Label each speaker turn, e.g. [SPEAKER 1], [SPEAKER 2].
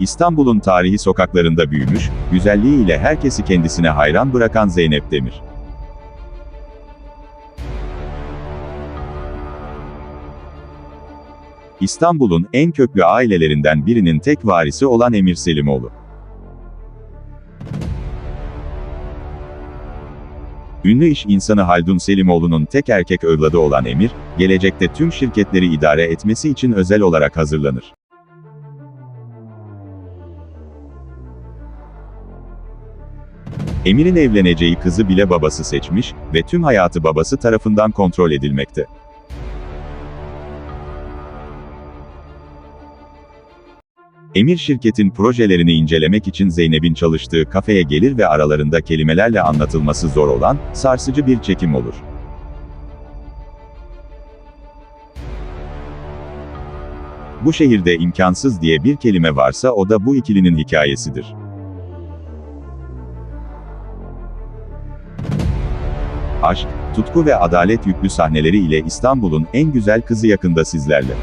[SPEAKER 1] İstanbul'un tarihi sokaklarında büyümüş, güzelliğiyle herkesi kendisine hayran bırakan Zeynep Demir. İstanbul'un en köklü ailelerinden birinin tek varisi olan Emir Selimoğlu. Ünlü iş insanı Haldun Selimoğlu'nun tek erkek evladı olan Emir, gelecekte tüm şirketleri idare etmesi için özel olarak hazırlanır. Emir'in evleneceği kızı bile babası seçmiş ve tüm hayatı babası tarafından kontrol edilmekte. Emir şirketin projelerini incelemek için Zeynep'in çalıştığı kafeye gelir ve aralarında kelimelerle anlatılması zor olan, sarsıcı bir çekim olur. Bu şehirde imkansız diye bir kelime varsa o da bu ikilinin hikayesidir. Aşk, tutku ve adalet yüklü sahneleri ile İstanbul'un en güzel kızı yakında sizlerle.